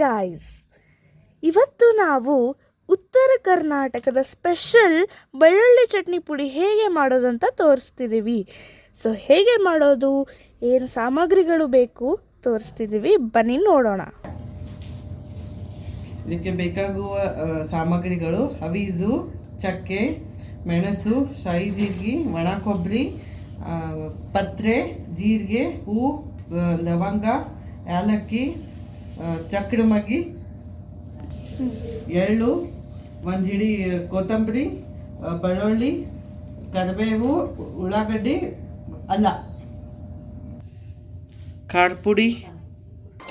Guys ಇವತ್ತು ನಾವು ಉತ್ತರ ಕರ್ನಾಟಕದ ಸ್ಪೆಷಲ್ ಬೆಳ್ಳುಳ್ಳಿ ಚಟ್ನಿ ಪುಡಿ ಹೇಗೆ ಮಾಡೋದು ಅಂತ ತೋರಿಸ್ತಿದ್ದೀವಿ ಸೊ ಹೇಗೆ ಮಾಡೋದು, ಏನು ಸಾಮಗ್ರಿಗಳು ಬೇಕು ತೋರಿಸ್ತಿದ್ದೀವಿ ಬನ್ನಿ ನೋಡೋಣ. ಇದಕ್ಕೆ ಬೇಕಾಗುವ ಸಾಮಗ್ರಿಗಳು ಅವೀಸು, ಚಕ್ಕೆ, ಮೆಣಸು ಶಾಯಿ ಜೀರಿಗೆ ಒಣ ಕೊಬ್ಬರಿ ಪತ್ರೆ, ಜೀರಿಗೆ, ಹೂ ಲವಂಗ, ಏಲಕ್ಕಿ ಚಕ್ರ ಮಗ್ಗಿ ಎಳ್ಳು ಒಂದು ಹಿಡಿ ಕೊತ್ತಂಬರಿ ಬೆಳ್ಳುಳ್ಳಿ ಕರಿಬೇವು ಉಳ್ಳಾಗಡ್ಡಿ ಅಲ್ಲ. ಖಾರ ಪುಡಿ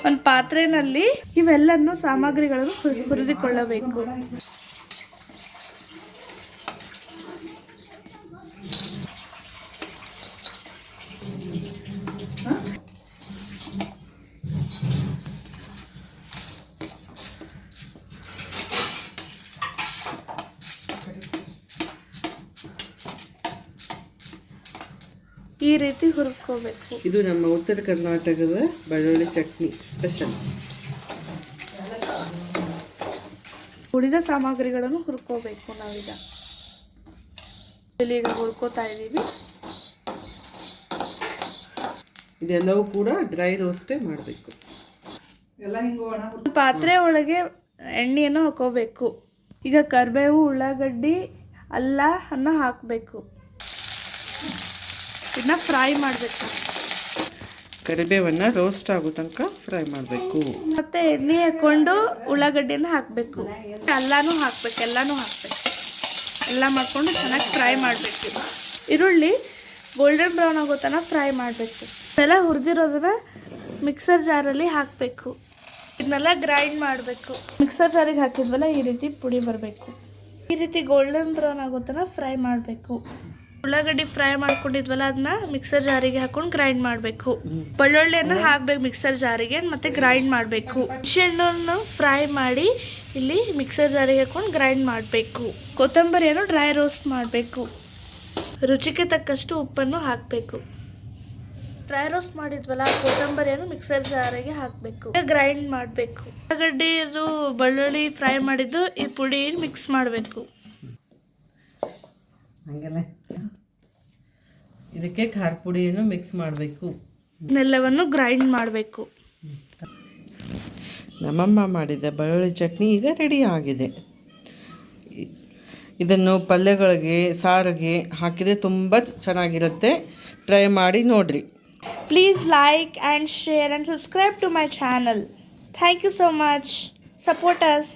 ಒಂದು ಪಾತ್ರೆನಲ್ಲಿ ಇವೆಲ್ಲನೂ ಸಾಮಗ್ರಿಗಳನ್ನು ಹುರಿ- ಹುರಿದುಕೊಳ್ಳಬೇಕು. ಈ ರೀತಿ ಹುರ್ಕೋಬೇಕು. ಇದು ನಮ್ಮ ಉತ್ತರ ಕರ್ನಾಟಕದ ಬೆಳ್ಳುಳ್ಳಿ ಚಟ್ನಿ ಸ್ಪೆಷಲ್. ಉಳಿದ ಸಾಮಗ್ರಿಗಳನ್ನು ಹುರ್ಕೋಬೇಕು ನಾವೀಗ. ಇಲ್ಲಿ ಈಗ ಹುರ್ಕೋತಾ ಇದ್ದೀವಿ. ಇದೆಲ್ಲವೂ ಕೂಡ ಡ್ರೈ ರೋಸ್ಟೇ ಮಾಡಬೇಕು. ಪಾತ್ರೆ ಒಳಗೆ ಎಣ್ಣೆಯನ್ನು ಹಾಕೋಬೇಕು. ಈಗ ಕರಿಬೇವು ಉಳ್ಳಾಗಡ್ಡಿ ಅಲ್ಲ ಅನ್ನ ಹಾಕಬೇಕು. ಇದನ್ನ ಫ್ರೈ ಮಾಡಬೇಕು. ಕರಿಬೇವನ್ನ ರೋಸ್ಟ್ ಆಗೋ ತನಕ ಫ್ರೈ ಮಾಡಬೇಕು. ಮತ್ತೆ ಎಣ್ಣೆ ಹಾಕೊಂಡು ಉಳ್ಳಾಗಡ್ಡಿನ ಹಾಕಬೇಕು. ಎಲ್ಲಾನು ಹಾಕ್ಬೇಕು ಎಲ್ಲಾನು ಹಾಕ್ಬೇಕು. ಎಲ್ಲ ಮಾಡ್ಕೊಂಡು ಚೆನ್ನಾಗಿ ಫ್ರೈ ಮಾಡಬೇಕು. ಈರುಳ್ಳಿ ಗೋಲ್ಡನ್ ಬ್ರೌನ್ ಆಗೋ ತನಕ ಫ್ರೈ ಮಾಡಬೇಕು. ಎಲ್ಲ ಹುರಿದಿರೋದನ್ನ ಮಿಕ್ಸರ್ ಜಾರಲ್ಲಿ ಹಾಕಬೇಕು. ಇದನ್ನೆಲ್ಲ ಗ್ರೈಂಡ್ ಮಾಡಬೇಕು. ಮಿಕ್ಸರ್ ಜಾರಿಗೆ ಹಾಕಿದ್ವಲ್ಲ ಈ ರೀತಿ ಪುಡಿ ಬರಬೇಕು. ಈ ರೀತಿ ಗೋಲ್ಡನ್ ಬ್ರೌನ್ ಆಗೋ ತನಕ ಫ್ರೈ ಮಾಡಬೇಕು. ಉಳ್ಳಾಗಡ್ಡಿ ಫ್ರೈ ಮಾಡ್ಕೊಂಡಿದ್ವಲ್ಲ ಅದನ್ನ ಮಿಕ್ಸರ್ ಜಾರಿಗೆ ಹಾಕೊಂಡು ಗ್ರೈಂಡ್ ಮಾಡಬೇಕು. ಬೆಳ್ಳುಳ್ಳಿಯನ್ನು ಹಾಕ್ಬೇಕು ಮಿಕ್ಸರ್ ಜಾರಿಗೆ ಮತ್ತೆ ಗ್ರೈಂಡ್ ಮಾಡಬೇಕು. ಹುಣಸೆಹಣ್ಣನ್ನು ಫ್ರೈ ಮಾಡಿ ಇಲ್ಲಿ ಮಿಕ್ಸರ್ ಜಾರಿಗೆ ಹಾಕೊಂಡು ಗ್ರೈಂಡ್ ಮಾಡಬೇಕು. ಕೊತ್ತಂಬರಿಯನ್ನು ಡ್ರೈ ರೋಸ್ಟ್ ಮಾಡಬೇಕು. ರುಚಿಗೆ ತಕ್ಕಷ್ಟು ಉಪ್ಪನ್ನು ಹಾಕಬೇಕು. ಡ್ರೈ ರೋಸ್ಟ್ ಮಾಡಿದ್ವಲ್ಲ ಕೊತ್ತಂಬರಿಯನ್ನು ಮಿಕ್ಸರ್ ಜಾರಿಗೆ ಹಾಕಬೇಕು. ಗ್ರೈಂಡ್ ಮಾಡಬೇಕು. ಉಳ್ಳಾಗಡ್ಡಿ ಇದು ಬೆಳ್ಳುಳ್ಳಿ ಫ್ರೈ ಮಾಡಿದ್ದು ಈ ಪುಡಿ ಮಿಕ್ಸ್ ಮಾಡಬೇಕು. ಇದಕ್ಕೆ ಖಾರ ಪುಡಿಯನ್ನು ಮಿಕ್ಸ್ ಮಾಡಬೇಕು. ನೆಲ್ಲವನ್ನು ಗ್ರೈಂಡ್ ಮಾಡಬೇಕು. ನಮ್ಮಮ್ಮ ಮಾಡಿದ ಬೆಳ್ಳುಳ್ಳಿ ಚಟ್ನಿ ಈಗ ರೆಡಿ ಆಗಿದೆ. ಇದನ್ನು ಪಲ್ಯಗಳಿಗೆ ಸಾರಿಗೆ ಹಾಕಿದರೆ ತುಂಬ ಚೆನ್ನಾಗಿರುತ್ತೆ. ಟ್ರೈ ಮಾಡಿ ನೋಡಿರಿ. Please like and share and subscribe to my channel thank you so much support us.